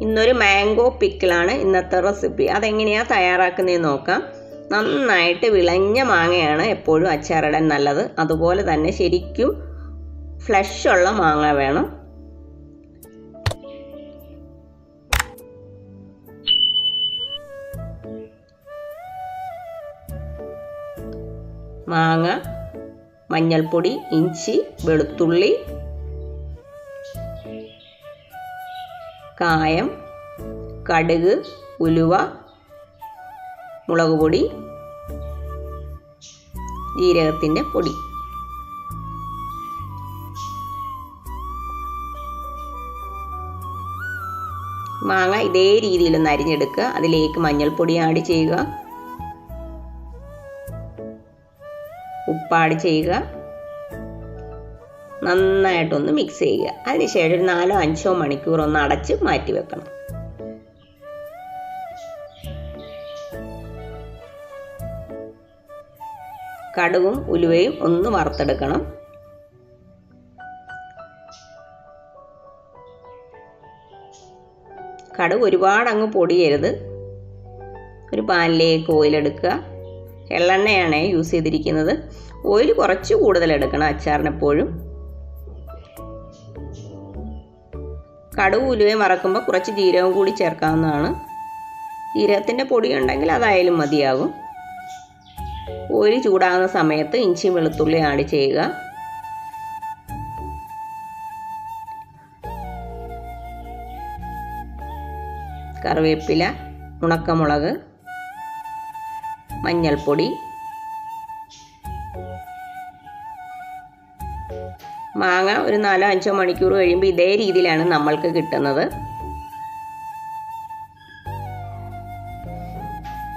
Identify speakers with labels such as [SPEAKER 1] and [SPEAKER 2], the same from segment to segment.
[SPEAKER 1] ഇന്നൊരു മാംഗോ പിക്കിളാണ് ഇന്നത്തെ റെസിപ്പി. അതെങ്ങനെയാണ് തയ്യാറാക്കുന്നതെന്ന് നോക്കാം. നന്നായിട്ട് വിളഞ്ഞ മാങ്ങയാണ് എപ്പോഴും അച്ചാറിടാൻ നല്ലത്. അതുപോലെ തന്നെ ശരിക്കും ഫ്ലഷ് ഉള്ള മാങ്ങ വേണം. മാങ്ങ മഞ്ഞൾപ്പൊടി ഇഞ്ചി വെളുത്തുള്ളി കായം കടുക് ഉലുവ മുളക് പൊടി ജീരകത്തിന്റെ പൊടി. മാങ്ങ ഇതേ രീതിയിൽ ഒന്ന് അരിഞ്ഞെടുക്കുക. അതിലേക്ക് മഞ്ഞൾപ്പൊടി ആഡ് ചെയ്യുക. ഉപ്പാട് ചെയ്യുക. നന്നായിട്ടൊന്ന് മിക്സ് ചെയ്യുക. അതിനുശേഷം ഒരു നാലോ അഞ്ചോ മണിക്കൂർ ഒന്ന് അടച്ച് മാറ്റി വെക്കണം. കടുവും ഉലുവയും ഒന്ന് വറുത്തെടുക്കണം. കടുക് ഒരുപാട് അങ്ങ് പൊടിയരുത്. ഒരു പാനിലേക്ക് ഓയിലെടുക്കുക എള്ളെണ്ണയാണ് യൂസ് ചെയ്തിരിക്കുന്നത്. ഓയിൽ കുറച്ച് കൂടുതൽ എടുക്കണം അച്ചാറിന് കടുക് ഉലുവയും വറക്കുമ്പോൾ കുറച്ച് ജീരകം കൂടി ചേർക്കാവുന്നതാണ്. ജീരകത്തിന്റെ പൊടി ഉണ്ടെങ്കിൽ അതായാലും മതിയാകും. ഓയിൽ ചൂടാകുന്ന സമയത്ത് ഇഞ്ചിയും വെളുത്തുള്ളി ആഡ് ചെയ്യുക. കറിവേപ്പില ഉണക്കമുളക് മഞ്ഞൾപ്പൊടി മാങ്ങ ഒരു നാലോ അഞ്ചോ മണിക്കൂർ കഴിയുമ്പോൾ ഇതേ രീതിയിലാണ് നമ്മൾക്ക് കിട്ടുന്നത്.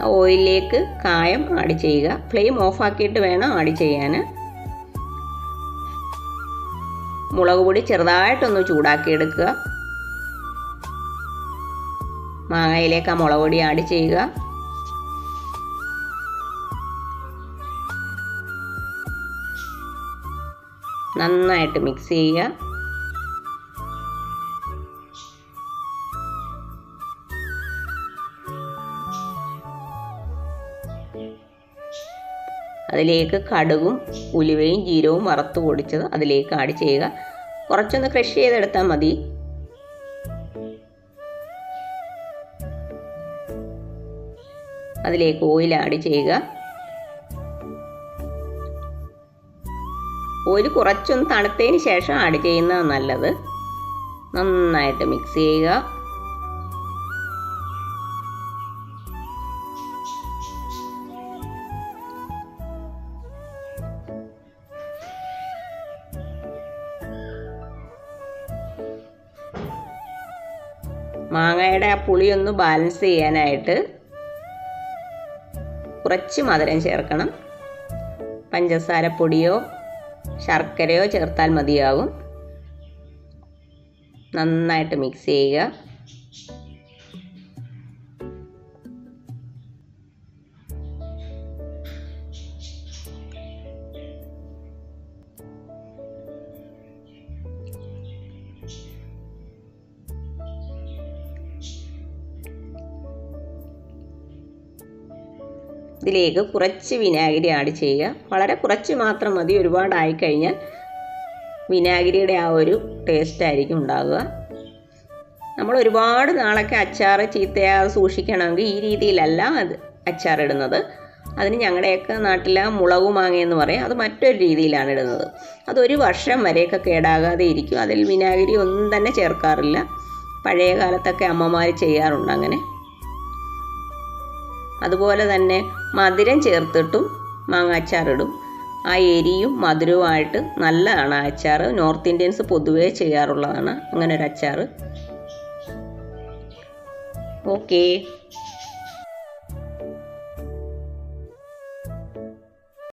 [SPEAKER 1] ഓയിലിലേക്ക് കായം ആഡ് ചെയ്യുക. ഫ്ലെയിം ഓഫ് ആക്കിയിട്ട് വേണം ആഡ് ചെയ്യാൻ മുളക് പൊടി ചെറുതായിട്ടൊന്ന് ചൂടാക്കിയെടുക്കുക. മാങ്ങയിലേക്ക് ആ മുളക് പൊടി ആഡ് ചെയ്യുക. നന്നായിട്ട് മിക്സ് ചെയ്യുക. അതിലേക്ക് കടുകും ഉലുവയും ജീരവും വറുത്ത് പൊടിച്ചത് അതിലേക്ക് ആഡ് ചെയ്യുക. കുറച്ചൊന്ന് ക്രഷ് ചെയ്തെടുത്താൽ മതി. അതിലേക്ക് ഓയിൽ ആഡ് ചെയ്യുക. ഓയിൽ കുറച്ചൊന്ന് തണുത്തതിന് ശേഷം ആഡ് ചെയ്യുന്നത് നല്ലത്. നന്നായിട്ട് മിക്സ് ചെയ്യുക. മാങ്ങയുടെ ആ പുളിയൊന്ന് ബാലൻസ് ചെയ്യാനായിട്ട് കുറച്ച് മധുരം ചേർക്കണം. പഞ്ചസാര പൊടിയോ ശർക്കരയോ ചേർത്താൽ മതിയാകും നന്നായിട്ട് മിക്സ് ചെയ്യുക. ഇതിലേക്ക് കുറച്ച് വിനാഗിരി ആഡ് ചെയ്യുക. വളരെ കുറച്ച് മാത്രം മതി. ഒരുപാടായി കഴിഞ്ഞാൽ വിനാഗിരിയുടെ ആ ഒരു ടേസ്റ്റ് ആയിരിക്കും ഉണ്ടാകുക നമ്മൾ ഒരുപാട് നാളൊക്കെ അച്ചാർ ചീത്തയാ സൂക്ഷിക്കണമെങ്കിൽ ഈ രീതിയിലല്ല അത് അച്ചാറിടുന്നത് അതിന് ഞങ്ങളുടെയൊക്കെ നാട്ടിലെ മുളക് മാങ്ങ എന്ന് പറയും. അത് മറ്റൊരു രീതിയിലാണ് ഇടുന്നത്. അതൊരു വർഷം വരെയൊക്കെ കേടാകാതെ ഇരിക്കും. അതിൽ വിനാഗിരി ഒന്നും തന്നെ ചേർക്കാറില്ല. പഴയ കാലത്തൊക്കെ അമ്മമാർ ചെയ്യാറുണ്ട് അങ്ങനെ. അതുപോലെ തന്നെ മധുരം ചേർത്തിട്ടും മാങ്ങ അച്ചാറിടും. ആ എരിയും മധുരവുമായിട്ട് നല്ലതാണ് ആ അച്ചാർ നോർത്ത് ഇന്ത്യൻസ് പൊതുവേ ചെയ്യാറുള്ളതാണ് അങ്ങനെ ഒരു അച്ചാർ ഓക്കേ.